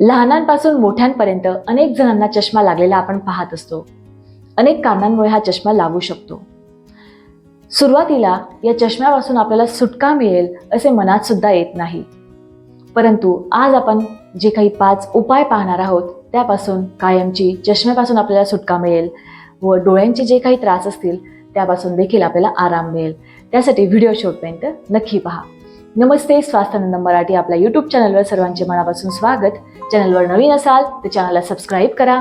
लहानांपासून मोठ्यांपर्यंत अनेक जणांना चष्मा लागलेला आपण पाहत असतो. अनेक कारणांमुळे हा चष्मा लागू शकतो. सुरुवातीला या चष्म्यापासून आपल्याला सुटका मिळेल असे मनात सुद्धा येत नाही. परंतु आज आपण जे काही पाच उपाय पाहणार आहोत त्यापासून कायमची चष्म्यापासून आपल्याला सुटका मिळेल व डोळ्यांचे जे काही त्रास असतील त्यापासून देखील आपल्याला आराम मिळेल. त्यासाठी व्हिडिओ शेवटपर्यंत नक्की पहा. नमस्ते स्वास्थ्यानंद मराठी आपल्या यूट्यूब चॅनलवर सर्वांचे मनापासून स्वागत. चॅनलवर नवीन असाल तर चॅनलला सबस्क्राईब करा.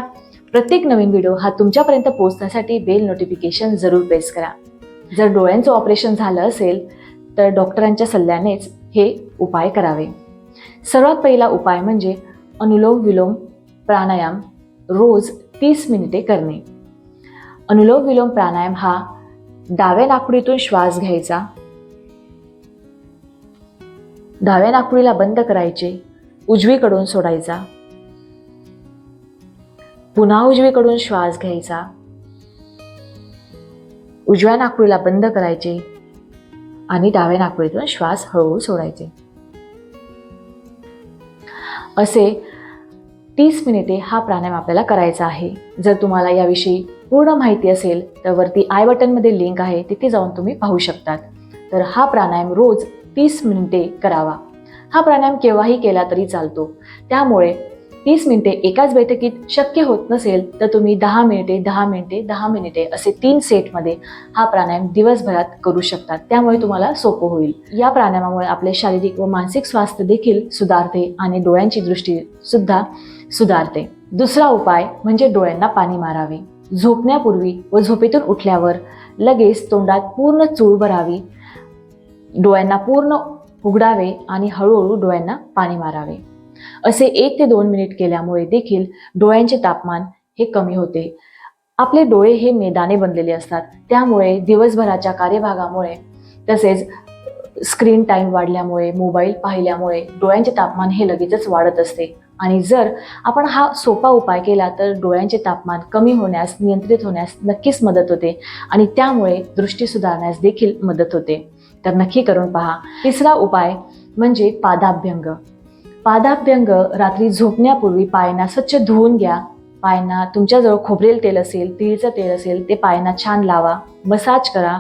प्रत्येक नवीन व्हिडिओ हा तुमच्यापर्यंत पोहोचण्यासाठी बेल नोटिफिकेशन जरूर प्रेस करा. जर डोळ्यांचं ऑपरेशन झालं असेल तर डॉक्टरांच्या सल्ल्यानेच हे उपाय करावे. सर्वात पहिला उपाय म्हणजे अनुलोम विलोम प्राणायाम रोज तीस मिनिटे करणे. अनुलोम विलोम प्राणायाम हा डाव्या नाकपुडीतून श्वास घ्यायचा डाव्या नाकपुडीला बंद करायचे उजवीकडून सोडायचा. पुन्हा उजवीकडून श्वास घ्यायचा. उजव्या नाकपुडीला बंद करायचे आणि डाव्या नाकपुडीतून श्वास हळूहळू सोडायचे. असे तीस मिनिटे हा प्राणायाम आपल्याला करायचा आहे. जर तुम्हाला याविषयी पूर्ण माहिती असेल तर वरती आय बटनमध्ये लिंक आहे तिथे जाऊन तुम्ही पाहू शकतात. तर हा प्राणायाम रोज तीस मिनिटे करावा. हा प्राणायाम केव्हाही केला तरी चालतो. त्यामुळे तीस मिनिटे एकाच बैठकीत शक्य होत नसेल तर तुम्ही दहा मिनिटे दहा मिनिटे दहा मिनिटे असे तीन सेटमध्ये हा प्राणायाम दिवसभरात करू शकतात. त्यामुळे तुम्हाला सोपं होईल. या प्राणायामामुळे आपले शारीरिक व मानसिक स्वास्थ्य देखील सुधारते आणि डोळ्यांची दृष्टी सुद्धा सुधारते. दुसरा उपाय म्हणजे डोळ्यांना पाणी मारावे. झोपण्यापूर्वी व झोपेतून उठल्यावर लगेच तोंडात पूर्ण चूळ भरावी. डोळ्यांना पूर्ण उघडावे आणि हळूहळू डोळ्यांना पाणी मारावे. असे एक ते दोन मिनिट केल्यामुळे देखील डोळ्यांचे तापमान हे कमी होते. आपले डोळे हे मैदाने बनलेले असतात. त्यामुळे दिवसभराच्या कार्यभागामुळे तसेच स्क्रीन टाईम वाढल्यामुळे मोबाईल पाहिल्यामुळे डोळ्यांचे तापमान हे लगेचच वाढत असते. आणि जर आपण हा सोपा उपाय केला तर डोळ्यांचे तापमान कमी होण्यास नियंत्रित होण्यास नक्कीच मदत होते आणि त्यामुळे दृष्टी सुधारण्यास देखील मदत होते. तर नक्की करून पहा. तिसरा उपाय म्हणजे पादाभ्यंग. पादाभ्यंग रात्री झोपण्यापूर्वी पायांना स्वच्छ धुवून घ्या. पायांना तुमच्याजवळ खोबरेल तेल असेल तिळचं तेल असेल ते पायांना छान लावा. मसाज करा.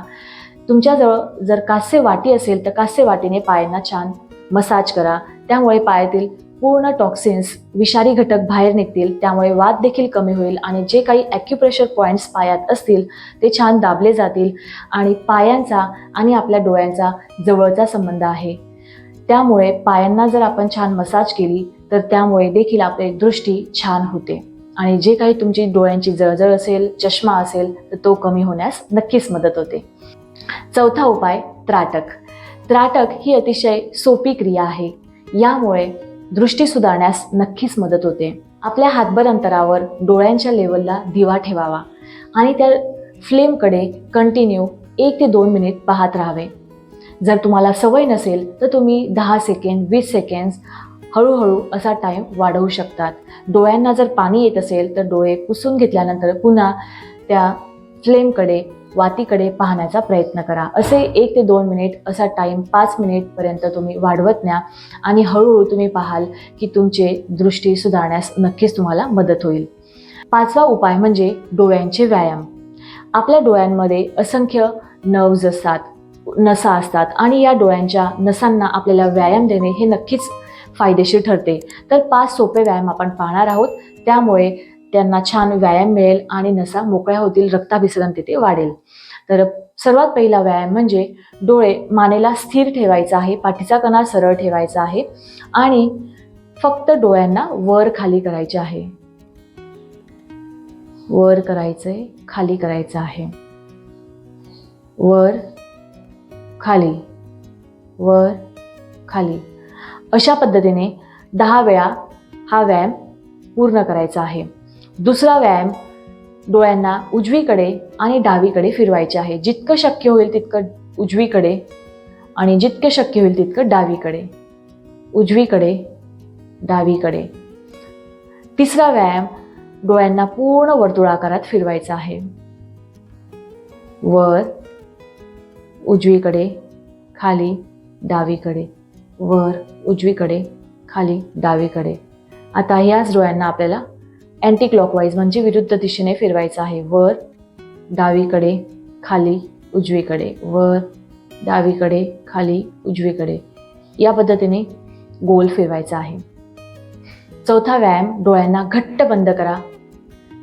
तुमच्याजवळ जर कास्य वाटी असेल तर कास्य वाटीने पायांना छान मसाज करा. त्यामुळे पायातील पूर्ण टॉक्सिन्स विषारी घटक बाहेर निघतील त्यामुळे वाद देखील कमी होईल आणि जे काही ॲक्युप्रेशर पॉईंट्स पायात असतील ते छान दाबले जातील आणि पायांचा आणि आपल्या डोळ्यांचा जवळचा संबंध आहे. त्यामुळे पायांना जर आपण छान मसाज केली तर त्यामुळे देखील आपली दृष्टी छान होते. आणि जे काही तुमची डोळ्यांची जळजळ असेल चष्मा असेल तर तो कमी होण्यास नक्कीच मदत होते. चौथा उपाय त्राटक. त्राटक ही अतिशय सोपी क्रिया आहे. यामुळे दृष्टी सुधारण्यास नक्कीच मदत होते. आपल्या हातभर अंतरावर डोळ्यांच्या लेवलला दिवा ठेवावा आणि त्या फ्लेमकडे कंटिन्यू एक ते दोन मिनिट पाहत राहावे. जर तुम्हाला सवय नसेल तर तुम्ही दहा सेकंड वीस सेकंड्स हळूहळू असा टाईम वाढवू शकतात. डोळ्यांना जर पाणी येत असेल तर डोळे पुसून घेतल्यानंतर पुन्हा त्या फ्लेमकडे वातीकडे पाहण्याचा प्रयत्न करा. असे एक ते दोन मिनिट असा टाईम पाच मिनिटपर्यंत तुम्ही वाढवत न्या आणि हळूहळू तुम्ही पाहाल की तुमचे दृष्टी सुधारण्यास नक्कीच तुम्हाला मदत होईल. पाचवा उपाय म्हणजे डोळ्यांचे व्यायाम. आपल्या डोळ्यांमध्ये असंख्य नर्व्ज असतात नसा असतात आणि या डोळ्यांच्या नसांना आपल्याला व्यायाम देणे हे नक्कीच फायदेशीर ठरते. तर पाच सोपे व्यायाम आपण पाहणार आहोत. त्यामुळे त्यांना छान व्यायाम मिळेल आणि नसा मोकळ्या होतील रक्ताभिसरण तिथे वाढेल. तर सर्वात पहिला व्यायाम म्हणजे डोळे मानेला स्थिर ठेवायचा आहे पाठीचा कणा सरळ ठेवायचा आहे आणि फक्त डोळ्यांना वर खाली करायचे आहे. वर करायचंय खाली करायचं आहे. वर खाली. वर खाली. अशा पद्धतीने दहा वेळा हा व्यायाम पूर्ण करायचा आहे. दुसरा व्यायाम डोळ्यांना उजवीकडे आणि डावीकडे फिरवायचे आहे. जितकं शक्य होईल तितकं उजवीकडे आणि जितकं शक्य होईल तितकं डावीकडे. उजवीकडे डावीकडे. तिसरा व्यायाम डोळ्यांना पूर्ण वर्तुळाकारात फिरवायचा आहे. वर उजवीकडे खाली डावीकडे. वर उजवीकडे खाली डावीकडे. आता याच डोळ्यांना आपल्याला अँटी क्लॉकवाईज म्हणजे विरुद्ध दिशेने फिरवायचं आहे. वर डावीकडे खाली उजवीकडे. वर डावीकडे खाली उजवीकडे. या पद्धतीने गोल फिरवायचा आहे. चौथा व्यायाम डोळ्यांना घट्ट बंद करा.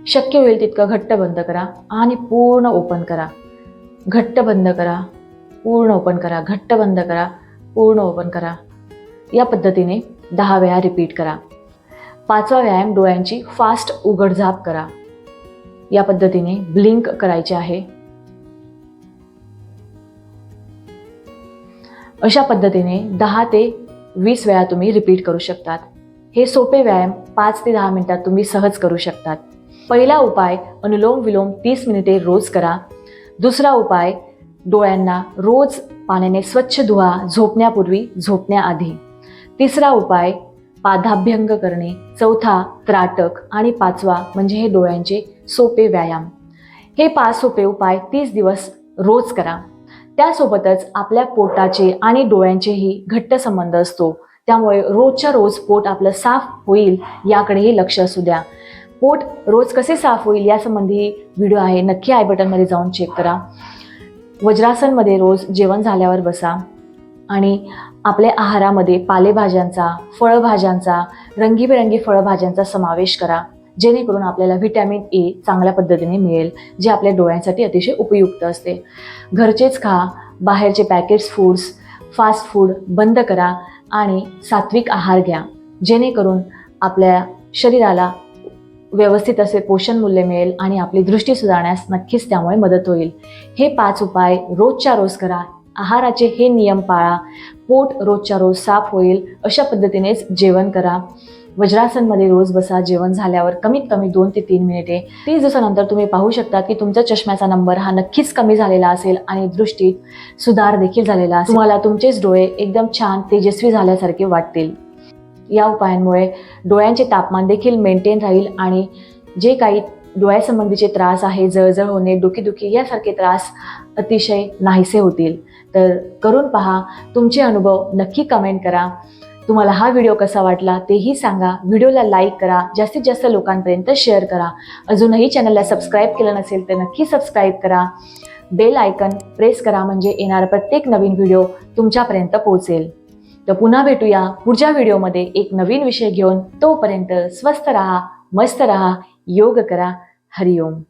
शक्य होईल तितकं घट्ट बंद करा आणि पूर्ण ओपन करा. घट्ट बंद करा पूर्ण ओपन करा घट्ट बंद करा पूर्ण ओपन करा. या पद्धतीने दहा वेळा रिपीट करा. पाचवा व्यायाम डोळ्यांची फास्ट उघडझाप करा. या पद्धतीने ब्लिंक करायचे आहे. अशा पद्धतीने दहा ते वीस वेळा तुम्ही रिपीट करू शकतात. हे सोपे व्यायाम पाच ते दहा मिनिटात तुम्ही सहज करू शकतात. पहिला उपाय अनुलोम विलोम तीस मिनिटे रोज करा. दुसरा उपाय डोळ्यांना रोज पाण्याने स्वच्छ धुवा झोपण्यापूर्वी झोपण्याआधी. तिसरा उपाय पादाभ्यंग करणे. चौथा त्राटक. आणि पाचवा म्हणजे हे डोळ्यांचे सोपे व्यायाम. हे पाच सोपे उपाय तीस दिवस रोज करा. त्यासोबतच आपल्या पोटाचे आणि डोळ्यांचेही घट्ट संबंध असतो. त्यामुळे रोजच्या रोज पोट आपलं साफ होईल याकडेही लक्ष असू द्या. पोट रोज कसे साफ होईल यासंबंधी व्हिडिओ आहे. नक्की आय बटनमध्ये जाऊन चेक करा. वज्रासनमध्ये रोज जेवण झाल्यावर बसा. आणि आपल्या आहारामध्ये पालेभाज्यांचा फळभाज्यांचा रंगीबेरंगी फळभाज्यांचा समावेश करा जेणेकरून आपल्याला व्हिटॅमिन ए चांगल्या पद्धतीने मिळेल जे आपल्या डोळ्यांसाठी अतिशय उपयुक्त असते. घरचेच खा बाहेरचे पॅकेट्स फूड्स फास्ट फूड बंद करा आणि सात्विक आहार घ्या जेणेकरून आपल्या शरीराला व्यवस्थित असे पोषण मूल्य मिळेल आणि आपली दृष्टी सुधारण्यास नक्कीच त्यामुळे मदत होईल. हे पाच उपाय रोजच्या रोज करा आहाराचे हे नियम पाळा. पोट रोजच्या रोज साफ होईल अशा पद्धतीनेच जेवण करा. वज्रासनमध्ये रोज बसा जेवण झाल्यावर कमीत कमी दोन ते तीन मिनिटे. तीस दिवसानंतर तुम्ही पाहू शकता की तुमचा चष्म्याचा नंबर हा नक्कीच कमी झालेला असेल आणि दृष्टीत सुधार देखील झालेला असेल. तुम्हाला तुमचेच डोळे एकदम छान तेजस्वी झाल्यासारखे वाटतील. या उपायांमुळे डोळ्यांचे तापमान देखील मेंटेन राहील आणि जे काही डोळ्यासंबंधीचे त्रास आहे जळजळ होणे डोकेदुखी यासारखे त्रास अतिशय नाहीसे होतील. तर करून पहा तुमचे अनुभव नक्की कमेंट करा. तुम्हाला हा व्हिडिओ कसा वाटला तेही सांगा. व्हिडिओला लाईक करा. जास्तीत जास्त लोकांपर्यंत शेअर करा. अजूनही चॅनलला सबस्क्राईब केलं नसेल तर नक्की सबस्क्राईब करा. बेल आयकन प्रेस करा म्हणजे येणारा प्रत्येक नवीन व्हिडिओ तुमच्यापर्यंत पोहोचेल. तर पुन्हा भेटूया पुढच्या व्हिडिओमध्ये एक नवीन विषय घेऊन. तोपर्यंत स्वस्त राहा मस्त राहा. योग करा हरिओम